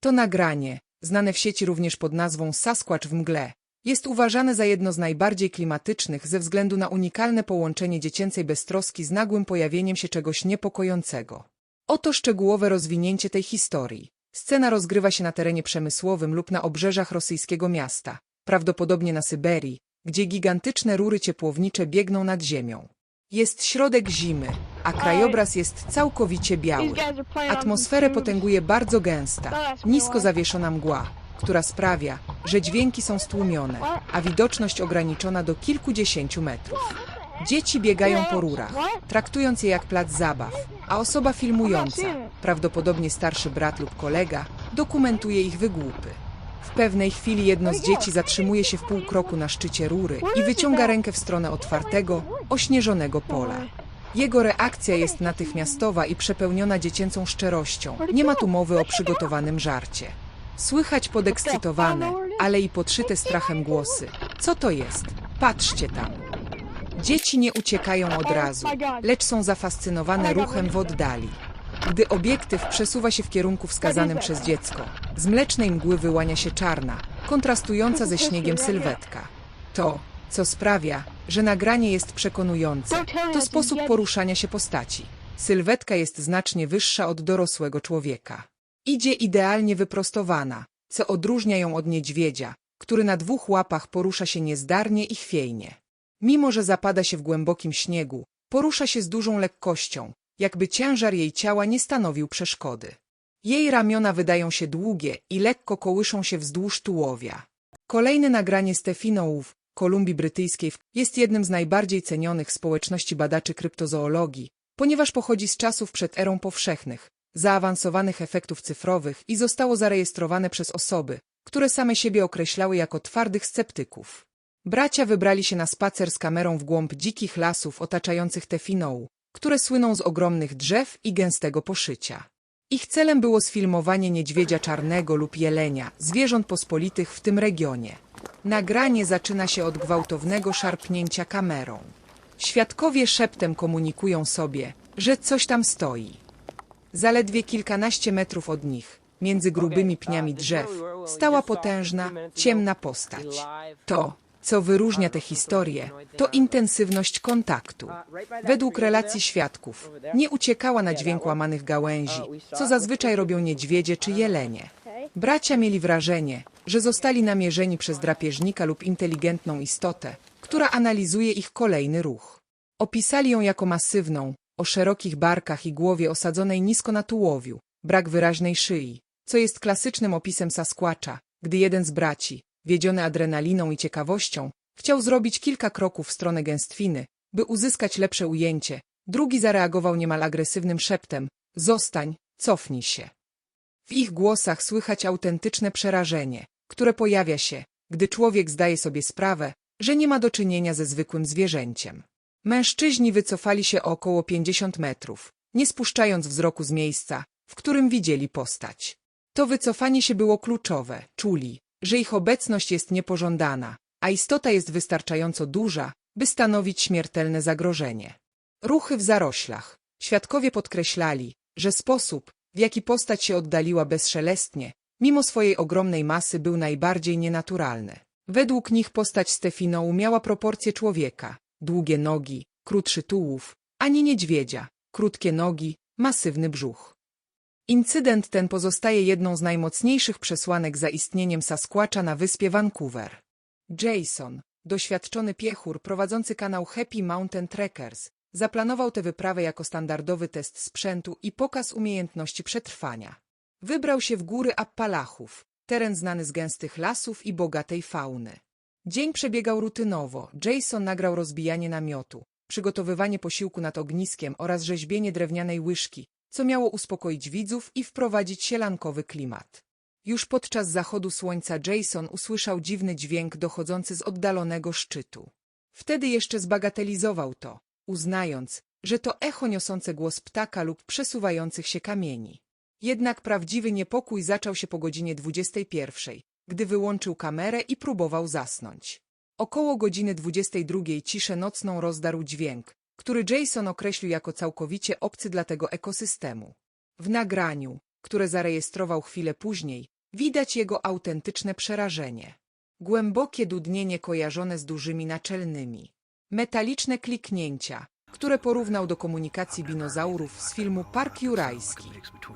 To nagranie, znane w sieci również pod nazwą Sasquatch w mgle, jest uważane za jedno z najbardziej klimatycznych ze względu na unikalne połączenie dziecięcej beztroski z nagłym pojawieniem się czegoś niepokojącego. Oto szczegółowe rozwinięcie tej historii. Scena rozgrywa się na terenie przemysłowym lub na obrzeżach rosyjskiego miasta, prawdopodobnie na Syberii, gdzie gigantyczne rury ciepłownicze biegną nad ziemią. Jest środek zimy, a krajobraz jest całkowicie biały. Atmosferę potęguje bardzo gęsta, nisko zawieszona mgła, która sprawia, że dźwięki są stłumione, a widoczność ograniczona do kilkudziesięciu metrów. Dzieci biegają po rurach, traktując je jak plac zabaw, a osoba filmująca, prawdopodobnie starszy brat lub kolega, dokumentuje ich wygłupy. W pewnej chwili jedno z dzieci zatrzymuje się w pół kroku na szczycie rury i wyciąga rękę w stronę otwartego, ośnieżonego pola. Jego reakcja jest natychmiastowa i przepełniona dziecięcą szczerością. Nie ma tu mowy o przygotowanym żarcie. Słychać podekscytowane, ale i podszyte strachem głosy. Co to jest? Patrzcie tam. Dzieci nie uciekają od razu, lecz są zafascynowane ruchem w oddali. Gdy obiektyw przesuwa się w kierunku wskazanym przez dziecko, z mlecznej mgły wyłania się czarna, kontrastująca ze śniegiem sylwetka. To, co sprawia, że nagranie jest przekonujące, to sposób poruszania się postaci. Sylwetka jest znacznie wyższa od dorosłego człowieka. Idzie idealnie wyprostowana, co odróżnia ją od niedźwiedzia, który na dwóch łapach porusza się niezdarnie i chwiejnie. Mimo, że zapada się w głębokim śniegu, porusza się z dużą lekkością, jakby ciężar jej ciała nie stanowił przeszkody. Jej ramiona wydają się długie i lekko kołyszą się wzdłuż tułowia. Kolejne nagranie Stefinołów, Kolumbii Brytyjskiej, jest jednym z najbardziej cenionych społeczności badaczy kryptozoologii, ponieważ pochodzi z czasów przed erą powszechnych, zaawansowanych efektów cyfrowych i zostało zarejestrowane przez osoby, które same siebie określały jako twardych sceptyków. Bracia wybrali się na spacer z kamerą w głąb dzikich lasów otaczających Tefinoł, które słyną z ogromnych drzew i gęstego poszycia. Ich celem było sfilmowanie niedźwiedzia czarnego lub jelenia, zwierząt pospolitych w tym regionie. Nagranie zaczyna się od gwałtownego szarpnięcia kamerą. Świadkowie szeptem komunikują sobie, że coś tam stoi. Zaledwie kilkanaście metrów od nich, między grubymi pniami drzew, stała potężna, ciemna postać. To, co wyróżnia tę historię, to intensywność kontaktu. Według relacji świadków, nie uciekała na dźwięk łamanych gałęzi, co zazwyczaj robią niedźwiedzie czy jelenie. Bracia mieli wrażenie, że zostali namierzeni przez drapieżnika lub inteligentną istotę, która analizuje ich kolejny ruch. Opisali ją jako masywną, o szerokich barkach i głowie osadzonej nisko na tułowiu, brak wyraźnej szyi, co jest klasycznym opisem Sasquatcha, gdy jeden z braci, wiedziony adrenaliną i ciekawością, chciał zrobić kilka kroków w stronę gęstwiny, by uzyskać lepsze ujęcie. Drugi zareagował niemal agresywnym szeptem – zostań, cofnij się. W ich głosach słychać autentyczne przerażenie, które pojawia się, gdy człowiek zdaje sobie sprawę, że nie ma do czynienia ze zwykłym zwierzęciem. Mężczyźni wycofali się o około 50 metrów, nie spuszczając wzroku z miejsca, w którym widzieli postać. To wycofanie się było kluczowe, czuli, że ich obecność jest niepożądana, a istota jest wystarczająco duża, by stanowić śmiertelne zagrożenie. Ruchy w zaroślach. Świadkowie podkreślali, że sposób, w jaki postać się oddaliła bezszelestnie, mimo swojej ogromnej masy był najbardziej nienaturalny. Według nich postać Stefinoł miała proporcje człowieka, długie nogi, krótszy tułów, ani niedźwiedzia, krótkie nogi, masywny brzuch. Incydent ten pozostaje jedną z najmocniejszych przesłanek za istnieniem Sasquatcha na wyspie Vancouver. Jason, doświadczony piechur prowadzący kanał Happy Mountain Trekkers, zaplanował tę wyprawę jako standardowy test sprzętu i pokaz umiejętności przetrwania. Wybrał się w góry Appalachów, teren znany z gęstych lasów i bogatej fauny. Dzień przebiegał rutynowo. Jason nagrał rozbijanie namiotu, przygotowywanie posiłku nad ogniskiem oraz rzeźbienie drewnianej łyżki, co miało uspokoić widzów i wprowadzić sielankowy klimat. Już podczas zachodu słońca Jason usłyszał dziwny dźwięk dochodzący z oddalonego szczytu. Wtedy jeszcze zbagatelizował to, uznając, że to echo niosące głos ptaka lub przesuwających się kamieni. Jednak prawdziwy niepokój zaczął się po godzinie 21, gdy wyłączył kamerę i próbował zasnąć. Około godziny 22 ciszę nocną rozdarł dźwięk, który Jason określił jako całkowicie obcy dla tego ekosystemu. W nagraniu, które zarejestrował chwilę później, widać jego autentyczne przerażenie. Głębokie dudnienie kojarzone z dużymi naczelnymi. Metaliczne kliknięcia, które porównał do komunikacji dinozaurów z filmu Park Jurajski.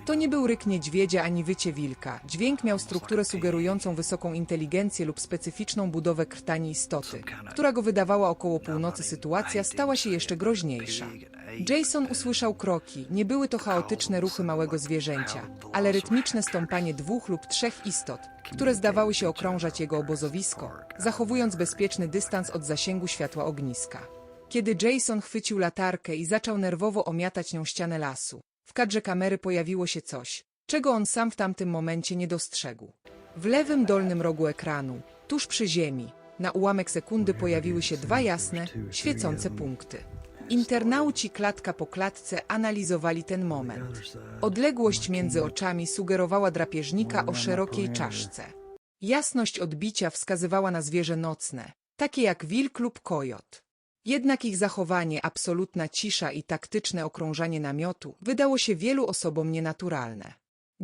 To nie był ryk niedźwiedzia ani wycie wilka. Dźwięk miał strukturę sugerującą wysoką inteligencję lub specyficzną budowę krtani istoty, która go wydawała około północy. Sytuacja stała się jeszcze groźniejsza. Jason usłyszał kroki. Nie były to chaotyczne ruchy małego zwierzęcia, ale rytmiczne stąpanie dwóch lub trzech istot, które zdawały się okrążać jego obozowisko, zachowując bezpieczny dystans od zasięgu światła ogniska. Kiedy Jason chwycił latarkę i zaczął nerwowo omiatać nią ścianę lasu, w kadrze kamery pojawiło się coś, czego on sam w tamtym momencie nie dostrzegł. W lewym dolnym rogu ekranu, tuż przy ziemi, na ułamek sekundy pojawiły się dwa jasne, świecące punkty. Internauci klatka po klatce analizowali ten moment. Odległość między oczami sugerowała drapieżnika o szerokiej czaszce. Jasność odbicia wskazywała na zwierzę nocne, takie jak wilk lub kojot. Jednak ich zachowanie, absolutna cisza i taktyczne okrążanie namiotu wydało się wielu osobom nienaturalne.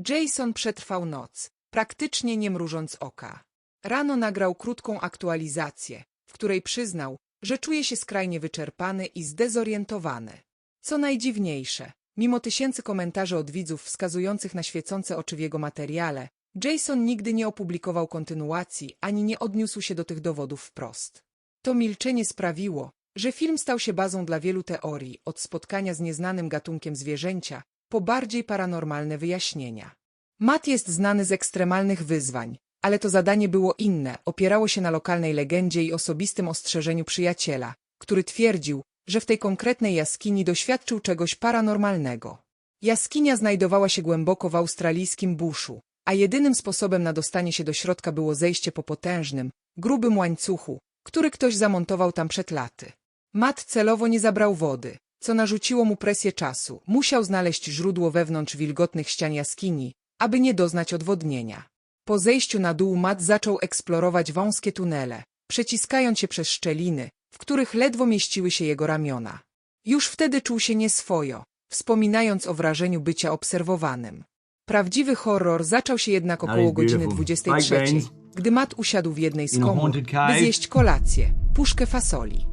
Jason przetrwał noc, praktycznie nie mrużąc oka. Rano nagrał krótką aktualizację, w której przyznał, że czuje się skrajnie wyczerpany i zdezorientowany. Co najdziwniejsze, mimo tysięcy komentarzy od widzów wskazujących na świecące oczy w jego materiale, Jason nigdy nie opublikował kontynuacji ani nie odniósł się do tych dowodów wprost. To milczenie sprawiło, że film stał się bazą dla wielu teorii, od spotkania z nieznanym gatunkiem zwierzęcia, po bardziej paranormalne wyjaśnienia. Matt jest znany z ekstremalnych wyzwań, ale to zadanie było inne, opierało się na lokalnej legendzie i osobistym ostrzeżeniu przyjaciela, który twierdził, że w tej konkretnej jaskini doświadczył czegoś paranormalnego. Jaskinia znajdowała się głęboko w australijskim buszu, a jedynym sposobem na dostanie się do środka było zejście po potężnym, grubym łańcuchu, który ktoś zamontował tam przed laty. Matt celowo nie zabrał wody, co narzuciło mu presję czasu. Musiał znaleźć źródło wewnątrz wilgotnych ścian jaskini, aby nie doznać odwodnienia. Po zejściu na dół Matt zaczął eksplorować wąskie tunele, przeciskając się przez szczeliny, w których ledwo mieściły się jego ramiona. Już wtedy czuł się nieswojo, wspominając o wrażeniu bycia obserwowanym. Prawdziwy horror zaczął się jednak około godziny beautiful. 23, Bye, Baines. gdy Matt usiadł w jednej z komór, by zjeść kolację, puszkę fasoli.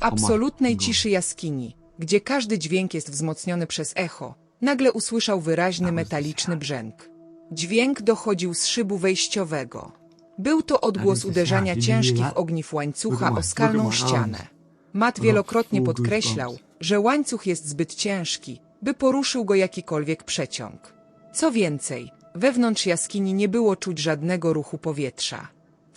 W absolutnej ciszy jaskini, gdzie każdy dźwięk jest wzmocniony przez echo, nagle usłyszał wyraźny metaliczny brzęk. Dźwięk dochodził z szybu wejściowego. Był to odgłos uderzania ciężkich ogniw łańcucha o skalną ścianę. Matt Oh, wielokrotnie full podkreślał, że łańcuch jest zbyt ciężki, by poruszył go jakikolwiek przeciąg. Co więcej, wewnątrz jaskini nie było czuć żadnego ruchu powietrza.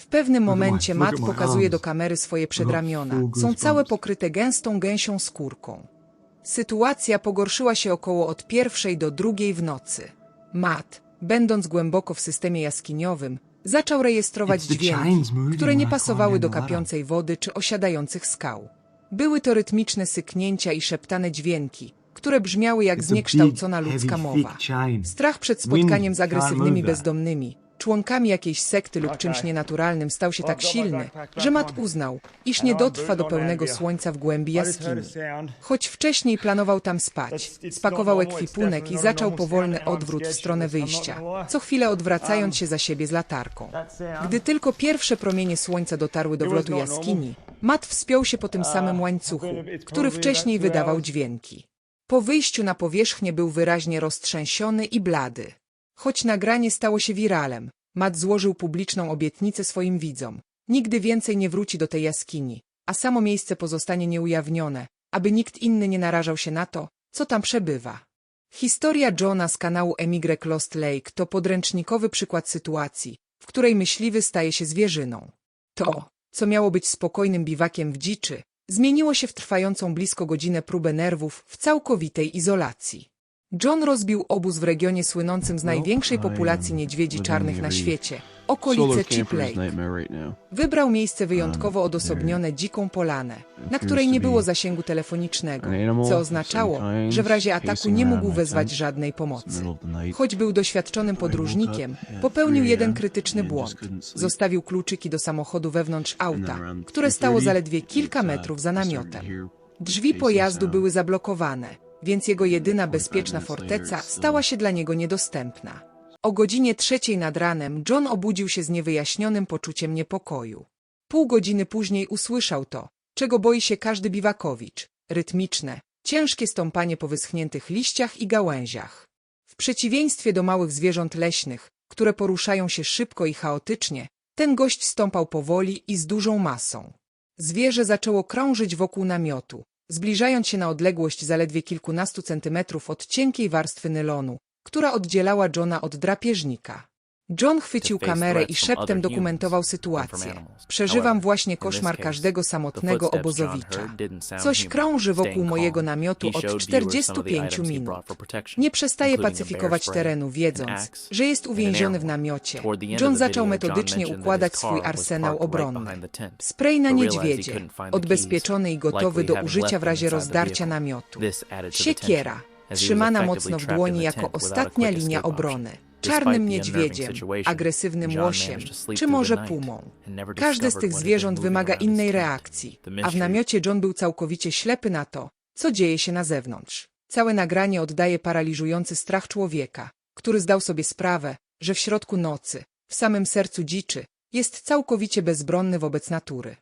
W pewnym momencie Matt pokazuje do kamery swoje przedramiona. Są całe pokryte gęstą gęsią skórką. Sytuacja pogorszyła się około od pierwszej do drugiej w nocy. Matt, będąc głęboko w systemie jaskiniowym, zaczął rejestrować dźwięki, które nie pasowały do kapiącej wody czy osiadających skał. Były to rytmiczne syknięcia i szeptane dźwięki, które brzmiały jak zniekształcona ludzka mowa. Strach przed spotkaniem z agresywnymi bezdomnymi, członkami jakiejś sekty lub czymś nienaturalnym stał się tak I've got my silny, backpack że Matt uznał, iż nie dotrwa do pełnego słońca w głębi jaskini. Choć wcześniej planował tam spać, spakował ekwipunek i zaczął powolny odwrót w stronę wyjścia, gonna lie. co chwilę odwracając się za siebie z latarką. Gdy tylko pierwsze promienie słońca dotarły do wlotu jaskini, Matt wspiął się po tym samym łańcuchu, który wcześniej wydawał dźwięki. Po wyjściu na powierzchnię był wyraźnie roztrzęsiony i blady. Choć nagranie stało się wiralem, Matt złożył publiczną obietnicę swoim widzom. Nigdy więcej nie wróci do tej jaskini, a samo miejsce pozostanie nieujawnione, aby nikt inny nie narażał się na to, co tam przebywa. Historia Johna z kanału Emigrek Lost Lake to podręcznikowy przykład sytuacji, w której myśliwy staje się zwierzyną. To, co miało być spokojnym biwakiem w dziczy, zmieniło się w trwającą blisko godzinę próbę nerwów w całkowitej izolacji. John rozbił obóz w regionie słynącym z największej populacji niedźwiedzi czarnych na świecie, okolice Chip Lake. Wybrał miejsce wyjątkowo odosobnione dziką polanę, na której nie było zasięgu telefonicznego, co oznaczało, że w razie ataku nie mógł wezwać żadnej pomocy. Choć był doświadczonym podróżnikiem, popełnił jeden krytyczny błąd. Zostawił kluczyki do samochodu wewnątrz auta, które stało zaledwie kilka metrów za namiotem. Drzwi pojazdu były zablokowane, więc jego jedyna bezpieczna forteca stała się dla niego niedostępna. O godzinie trzeciej nad ranem John obudził się z niewyjaśnionym poczuciem niepokoju. Pół godziny później usłyszał to, czego boi się każdy biwakowicz. Rytmiczne, ciężkie stąpanie po wyschniętych liściach i gałęziach. W przeciwieństwie do małych zwierząt leśnych, które poruszają się szybko i chaotycznie, ten gość stąpał powoli i z dużą masą. Zwierzę zaczęło krążyć wokół namiotu, zbliżając się na odległość zaledwie kilkunastu centymetrów od cienkiej warstwy nylonu, która oddzielała Johna od drapieżnika. John chwycił kamerę i szeptem dokumentował sytuację. Przeżywam właśnie koszmar każdego samotnego obozowicza. Coś krąży wokół mojego namiotu od 45 minut. Nie przestaje pacyfikować terenu, wiedząc, że jest uwięziony w namiocie. John zaczął metodycznie układać swój arsenał obronny. Spray na niedźwiedzie, odbezpieczony i gotowy do użycia w razie rozdarcia namiotu. Siekiera, trzymana mocno w dłoni jako ostatnia linia obrony czarnym niedźwiedziem, agresywnym łosiem, czy może pumą. Każde z tych zwierząt wymaga innej reakcji, a w namiocie John był całkowicie ślepy na to, co dzieje się na zewnątrz. Całe nagranie oddaje paraliżujący strach człowieka, który zdał sobie sprawę, że w środku nocy, w samym sercu dziczy, jest całkowicie bezbronny wobec natury.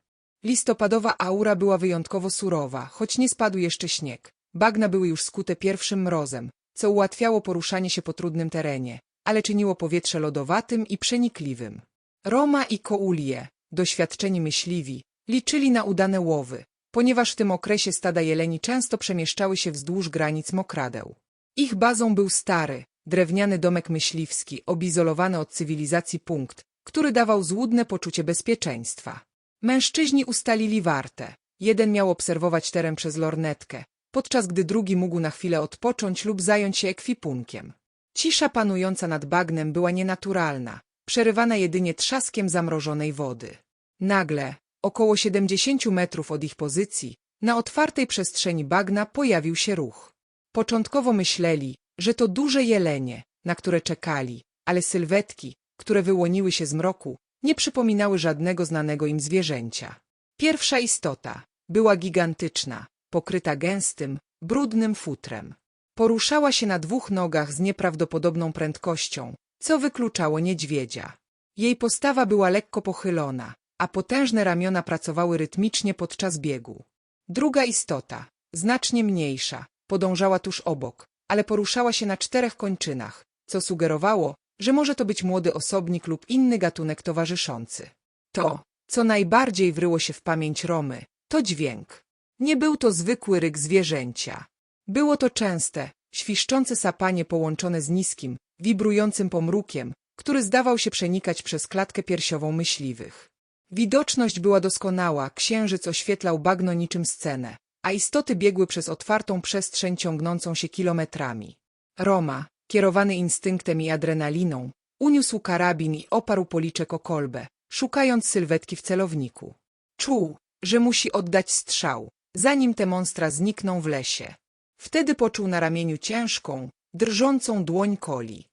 Listopadowa aura była wyjątkowo surowa, choć nie spadł jeszcze śnieg. Bagna były już skute pierwszym mrozem, co ułatwiało poruszanie się po trudnym terenie, ale czyniło powietrze lodowatym i przenikliwym. Roma i Koulie, doświadczeni myśliwi, liczyli na udane łowy, ponieważ w tym okresie stada jeleni często przemieszczały się wzdłuż granic mokradeł. Ich bazą był stary, drewniany domek myśliwski, obizolowany od cywilizacji punkt, który dawał złudne poczucie bezpieczeństwa. Mężczyźni ustalili wartę. Jeden miał obserwować teren przez lornetkę, podczas gdy drugi mógł na chwilę odpocząć lub zająć się ekwipunkiem. Cisza panująca nad bagnem była nienaturalna, przerywana jedynie trzaskiem zamrożonej wody. Nagle, około 70 metrów od ich pozycji, na otwartej przestrzeni bagna pojawił się ruch. Początkowo myśleli, że to duże jelenie, na które czekali, ale sylwetki, które wyłoniły się z mroku, nie przypominały żadnego znanego im zwierzęcia. Pierwsza istota była gigantyczna, pokryta gęstym, brudnym futrem. Poruszała się na dwóch nogach z nieprawdopodobną prędkością, co wykluczało niedźwiedzia. Jej postawa była lekko pochylona, a potężne ramiona pracowały rytmicznie podczas biegu. Druga istota, znacznie mniejsza, podążała tuż obok, ale poruszała się na czterech kończynach, co sugerowało, że może to być młody osobnik lub inny gatunek towarzyszący. To, co najbardziej wryło się w pamięć Romy, to dźwięk. Nie był to zwykły ryk zwierzęcia. Było to częste, świszczące sapanie połączone z niskim, wibrującym pomrukiem, który zdawał się przenikać przez klatkę piersiową myśliwych. Widoczność była doskonała, księżyc oświetlał bagno niczym scenę, a istoty biegły przez otwartą przestrzeń ciągnącą się kilometrami. Roma, kierowany instynktem i adrenaliną, uniósł karabin i oparł policzek o kolbę, szukając sylwetki w celowniku. Czuł, że musi oddać strzał, zanim te monstra znikną w lesie. Wtedy poczuł na ramieniu ciężką, drżącą dłoń Koli.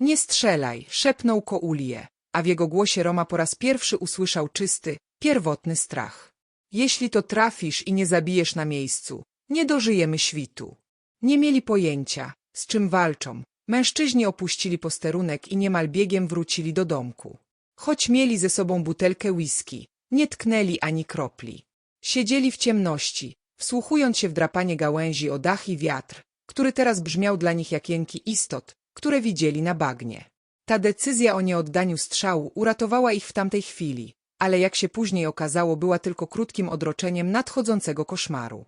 Nie strzelaj, szepnął Koulie, a w jego głosie Roma po raz pierwszy usłyszał czysty, pierwotny strach. Jeśli to trafisz i nie zabijesz na miejscu, nie dożyjemy świtu. Nie mieli pojęcia, z czym walczą. Mężczyźni opuścili posterunek i niemal biegiem wrócili do domku. Choć mieli ze sobą butelkę whisky, nie tknęli ani kropli. Siedzieli w ciemności, wsłuchując się w drapanie gałęzi o dach i wiatr, który teraz brzmiał dla nich jak jęki istot, które widzieli na bagnie. Ta decyzja o nieoddaniu strzału uratowała ich w tamtej chwili, ale jak się później okazało, była tylko krótkim odroczeniem nadchodzącego koszmaru.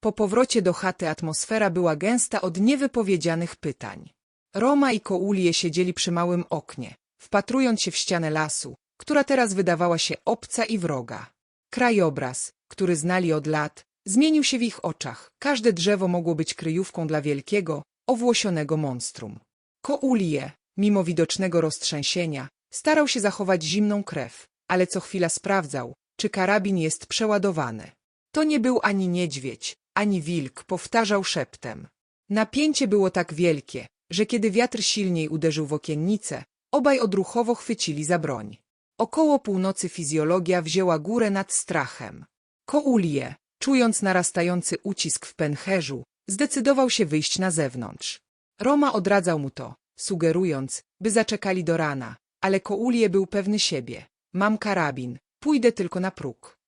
Po powrocie do chaty atmosfera była gęsta od niewypowiedzianych pytań. Roma i Koulie siedzieli przy małym oknie, wpatrując się w ścianę lasu, która teraz wydawała się obca i wroga. Krajobraz, który znali od lat, Zmienił się w ich oczach. Każde drzewo mogło być kryjówką dla wielkiego, owłosionego monstrum. Koulie, mimo widocznego roztrzęsienia, starał się zachować zimną krew, ale co chwila sprawdzał, czy karabin jest przeładowany. To nie był ani niedźwiedź, ani wilk, powtarzał szeptem. Napięcie było tak wielkie, że kiedy wiatr silniej uderzył w okiennicę, obaj odruchowo chwycili za broń. Około północy fizjologia wzięła górę nad strachem. Koulie, Czując narastający ucisk w pęcherzu, zdecydował się wyjść na zewnątrz. Roma odradzał mu to, sugerując, by zaczekali do rana, ale Koulie był pewny siebie. Mam karabin, pójdę tylko na próg.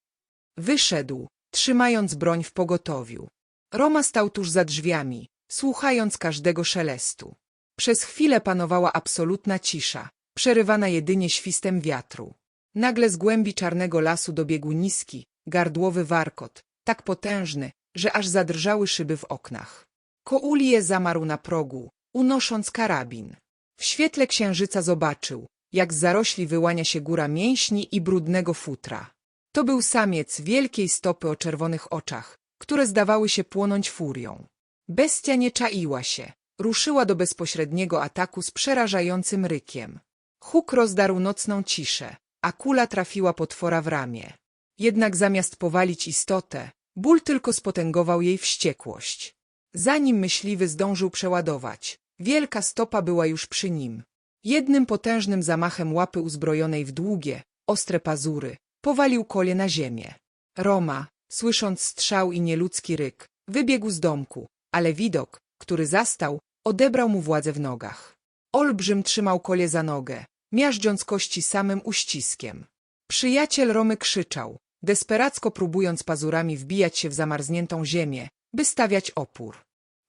Wyszedł, trzymając broń w pogotowiu. Roma stał tuż za drzwiami, słuchając każdego szelestu. Przez chwilę panowała absolutna cisza, przerywana jedynie świstem wiatru. Nagle z głębi czarnego lasu dobiegł niski, gardłowy warkot, tak potężny, że aż zadrżały szyby w oknach. Koulie zamarł na progu, unosząc karabin. W świetle księżyca zobaczył, jak z zarośli wyłania się góra mięśni i brudnego futra. To był samiec wielkiej stopy o czerwonych oczach, które zdawały się płonąć furią. Bestia nie czaiła się, ruszyła do bezpośredniego ataku z przerażającym rykiem. Huk rozdarł nocną ciszę, a kula trafiła potwora w ramię. Jednak zamiast powalić istotę, ból tylko spotęgował jej wściekłość. Zanim myśliwy zdążył przeładować, wielka stopa była już przy nim. Jednym potężnym zamachem łapy uzbrojonej w długie, ostre pazury, powalił kolie na ziemię. Roma, słysząc strzał i nieludzki ryk, wybiegł z domku, ale widok, który zastał, odebrał mu władzę w nogach. Olbrzym trzymał kolie za nogę, miażdżąc kości samym uściskiem. Przyjaciel Romy krzyczał, desperacko próbując pazurami wbijać się w zamarzniętą ziemię, by stawiać opór.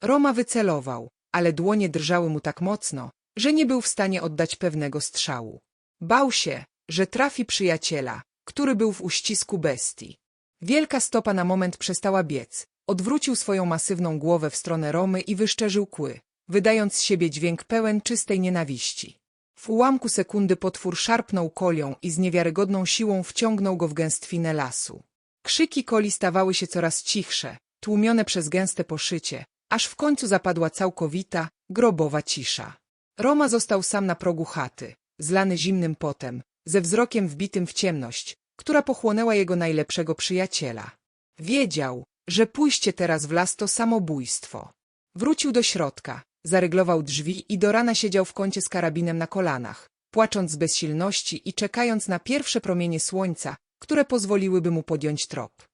Roma wycelował, ale dłonie drżały mu tak mocno, że nie był w stanie oddać pewnego strzału. Bał się, że trafi przyjaciela, który był w uścisku bestii. Wielka stopa na moment przestała biec, odwrócił swoją masywną głowę w stronę Romy i wyszczerzył kły, wydając z siebie dźwięk pełen czystej nienawiści. W ułamku sekundy potwór szarpnął kolią i z niewiarygodną siłą wciągnął go w gęstwinę lasu. Krzyki koli stawały się coraz cichsze, tłumione przez gęste poszycie, aż w końcu zapadła całkowita, grobowa cisza. Roma został sam na progu chaty, zlany zimnym potem, ze wzrokiem wbitym w ciemność, która pochłonęła jego najlepszego przyjaciela. Wiedział, że pójście teraz w las to samobójstwo. Wrócił do środka, zaryglował drzwi i do rana siedział w kącie z karabinem na kolanach, płacząc z bezsilności i czekając na pierwsze promienie słońca, które pozwoliłyby mu podjąć trop.